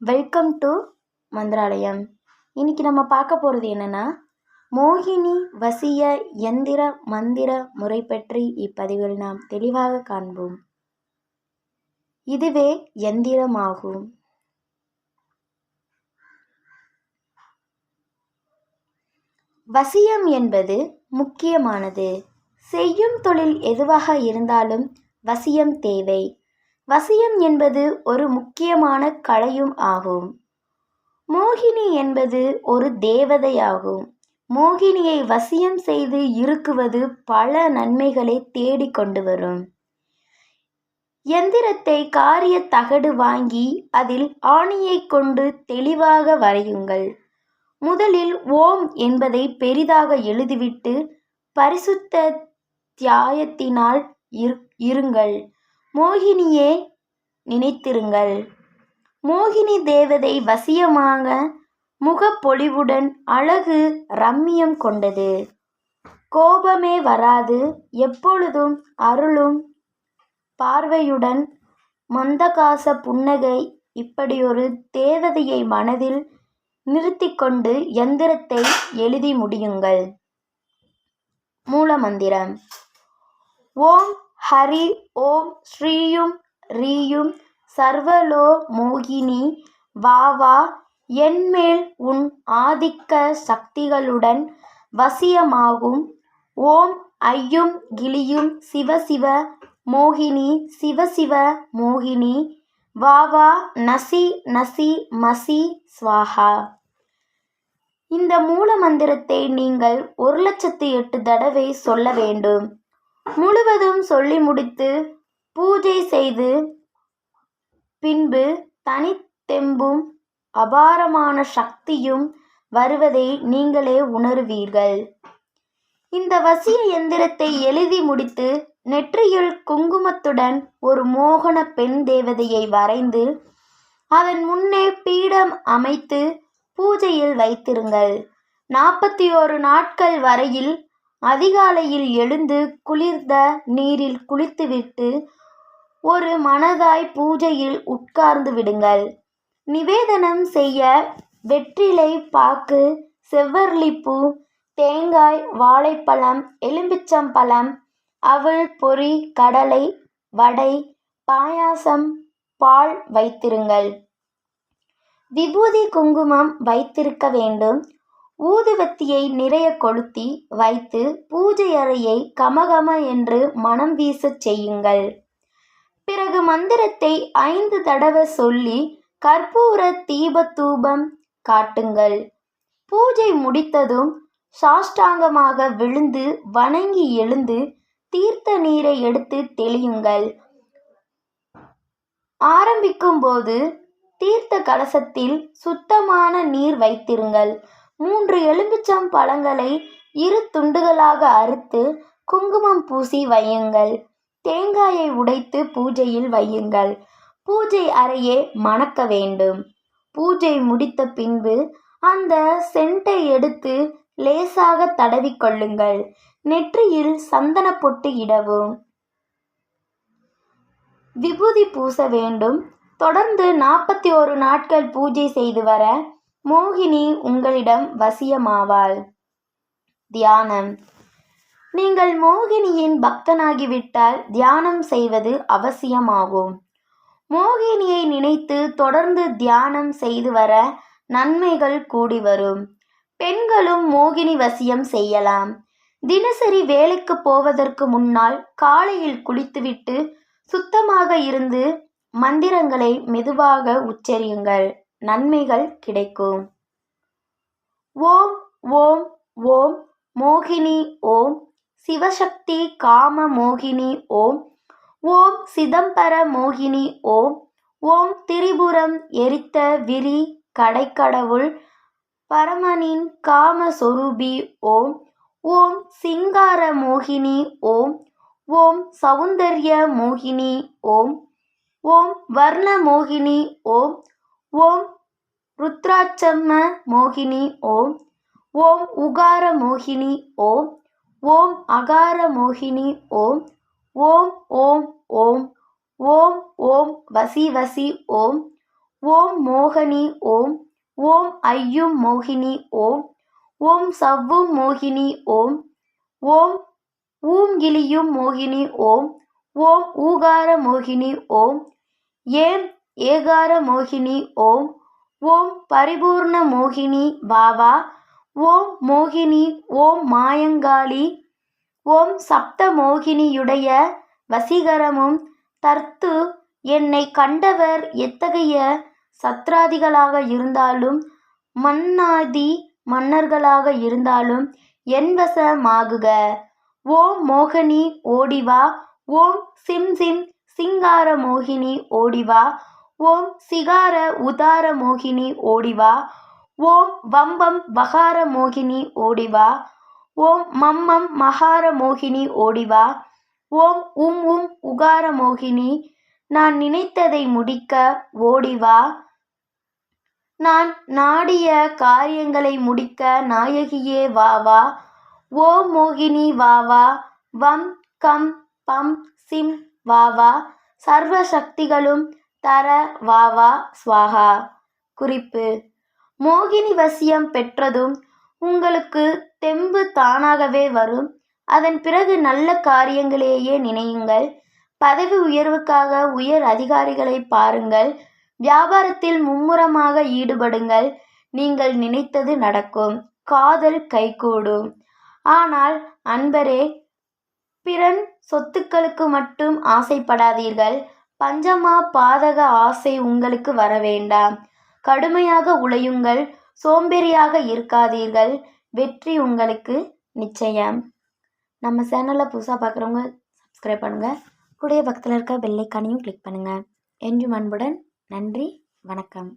Welcome to Mantralayam. இன்னைக்கு நம்ம பார்க்க போகிறது என்னென்னா மோகினி வசிய எந்திர மந்திர முறை பற்றி இப்பதிவில் நாம் தெளிவாக காண்போம். இதுவே எந்திரமாகும். வசியம் என்பது முக்கியமானது. செய்யும் தொழில் எதுவாக இருந்தாலும் வசியம் தேவை. வசியம் என்பது ஒரு முக்கியமான கலையும் ஆகும். மோகினி என்பது ஒரு தேவதையாகும். மோகினியை வசியம் செய்து இருக்குவது பல நன்மைகளை தேடி கொண்டு வரும். எந்திரத்தை காரிய தகடு வாங்கி அதில் ஆணியை கொண்டு தெளிவாக வரையுங்கள். முதலில் ஓம் என்பதை பெரிதாக எழுதிவிட்டு பரிசுத்த தியாயத்தினால் இரு இருங்கள். மோகினியே நினைத்திருங்கள். மோகினி தேவதை வசியமாக முகப்பொலிவுடன் அழகு ரம்மியம் கொண்டது. கோபமே வராது எப்பொழுதும் அருளும். பார்வையுடன் மந்தகாச புன்னகை இப்படியொரு தேவதையை மனதில் நிறுத்தி கொண்டு எந்திரத்தை எழுதி முடியுங்கள். மூலமந்திரம். ஓம் ஹரி ஓம் ஸ்ரீயும் ரீயும் சர்வலோ மோகினி. வாவா என்மேல் உன் ஆதிக்க சக்திகளுடன் வசியமாகும். ஓம் ஐயும் கிளியும் சிவசிவ மோகினி சிவசிவ மோகினி. வா வா நசி நசி மசி ஸ்வாஹா இந்த மூல மந்திரத்தை நீங்கள் ஒரு லட்சத்து எட்டு தடவை சொல்ல வேண்டும். முழுவதும் சொல்லி முடித்து பூஜை செய்து பின்பு தனித்தெம்பும் அபாரமான சக்தியும் வருவதை நீங்களே உணருவீர்கள். இந்த வசிய எந்திரத்தை எழுதி முடித்து நெற்றியில் குங்குமத்துடன் ஒரு மோகன பெண் தேவதையை வரைந்து அதன் முன்னே பீடம் அமைத்து பூஜையில் வைத்திருங்கள். நாற்பத்தி ஓரு நாட்கள் வரையில் அதிகாலையில் எழுந்து குளிர்ந்த நீரில் குளித்துவிட்டு ஒரு மனதாய் பூஜையில் உட்கார்ந்து விடுங்கள். நிவேதனம் செய்ய வெற்றிலை பாக்கு செவ்வரளிப்பூ தேங்காய் வாழைப்பழம் எலும்பிச்சம்பழம் அவள் பொரி கடலை வடை பாயாசம் பால் வைத்திருங்கள். விபூதி குங்குமம் வைத்திருக்க வேண்டும். ஊதுவத்தியை நிறைய கொளுத்தி வைத்து பூஜை அறையை கமகம என்று மனம் வீசச் செய்யுங்கள். பிறகு மந்திரத்தை ஐந்து தடவை சொல்லி கற்பூர தீபத்தூபம் காட்டுங்கள். பூஜை முடித்ததும் சாஷ்டாங்கமாக விழுந்து வணங்கி எழுந்து தீர்த்த நீரை எடுத்து தெளியுங்கள். ஆரம்பிக்கும் போது தீர்த்த கலசத்தில் சுத்தமான நீர் வைத்திருங்கள். மூன்று எலுமிச்சம் பழங்களை இரு துண்டுகளாக அறுத்து குங்குமம் பூசி வையுங்கள். தேங்காயை உடைத்து பூஜையில் வையுங்கள். பூஜை அறையே மணக்க வேண்டும். பூஜை முடித்த பின்பு அந்த சென்ட்டை எடுத்து லேசாக தடவிக்கொள்ளுங்கள் நெற்றியில் சந்தன பொட்டு இடவும். விபூதி பூச வேண்டும். தொடர்ந்து நாற்பத்தி ஒரு நாட்கள் பூஜை செய்து வர மோகினி உங்களிடம் வசியமாவாள். தியானம். நீங்கள் மோகினியின் பக்தனாகிவிட்டால் தியானம் செய்வது அவசியமாகும். மோகினியை நினைத்து தொடர்ந்து தியானம் செய்து வர நன்மைகள் கூடி வரும். பெண்களும் மோகினி வசியம் செய்யலாம். தினசரி வேலைக்கு போவதற்கு முன்னால் காலையில் குளித்துவிட்டு சுத்தமாக இருந்து மந்திரங்களை மெதுவாக உச்சரியுங்கள். நன்மைகள் கிடைக்கும். ஓம் ஓம் ஓம் மோகினி ஓம். சிவசக்தி காம மோகினி ஓம். ஓம் சிதம்பர மோகினி ஓம். ஓம் திரிபுரம் எரித்த விரி கடைக்கடவுள். பரமனின் காம சொரூபி ஓம். ஓம் சிங்கார மோகினி ஓம். ஓம் சௌந்தர்ய மோகினி ஓம். ஓம் வர்ண மோகினி ஓம். ஓம் ருத்ராட்சம்ம மோகினி ஓம். ஓம் உகார மோகினி ஓம். ஓம் அகார மோகினி ஓம். ஓம் ஓம் ஓம். ஓம் ஓம் வசி வசி ஓம். ஓம் மோகனி ஓம். ஓம் ஐயும் மோகினி ஓம். ஓம் சவ்வும் மோகினி ஓம். ஓம் ஊங்கிலியும் மோகினி ஓம். ஓம் ஊகார மோகினி ஓம். ஏம் ஏகார மோகினி ஓம். ஓம் பரிபூர்ண மோகினி பாவா. ஓம் மோகினி ஓம் மாயங்காளி. ஓம் சப்த மோகினியுடைய வசீகரமும் தர்த்து என்னை கண்டவர் எத்தகைய சத்ராதிகளாக இருந்தாலும் மன்னாதி மன்னர்களாக இருந்தாலும் என் வசமாகுக. ஓம் மோகினி ஓடிவா. ஓம் சிம் சிம் சிங்கார மோகினி ஓடிவா. ஓம் சிகார உதார மோகினி ஓடிவா. ஓம் வம்பம் வகார மோகினி ஓடிவா. ஓம் மம்மம் மகார மோகினி ஓடிவா. ஓம் உம் உம் உகார மோகினி நான் நினைத்ததை முடிக்க ஓடிவா. நான் நாடிய காரியங்களை முடிக்க நாயகியே வா வா. ஓ மோகினி வா வா. வம் கம் பம் சிம் வா வா. சர்வ சக்திகளும் தர வா வா ஸ்வாகா குறிப்பு. மோகினி வசியம் பெற்றதும் உங்களுக்கு தெம்பு தானாகவே வரும். அதன் பிறகு நல்ல காரியங்களையே நினையுங்கள். பதவி உயர்வுக்காக உயர் அதிகாரிகளை பாருங்கள். வியாபாரத்தில் மும்முரமாக ஈடுபடுங்கள். நீங்கள் நினைத்தது நடக்கும். காதல் கைகூடும். ஆனால் அன்பரே பிறன் சொத்துக்களுக்கு மட்டும் ஆசைப்படாதீர்கள். பஞ்சமா பாதக ஆசை உங்களுக்கு வர வேண்டாம் கடுமையாக உழையுங்கள் சோம்பேறியாக இருக்காதீர்கள் வெற்றி உங்களுக்கு நிச்சயம். நம்ம சேனலில் புதுசாக பார்க்குறவங்க சப்ஸ்கிரைப் பண்ணுங்கள் கூடிய பக்கத்தில் இருக்க பெல்லைக்கானையும் கிளிக் பண்ணுங்கள் என்றும் அன்புடன் நன்றி வணக்கம்.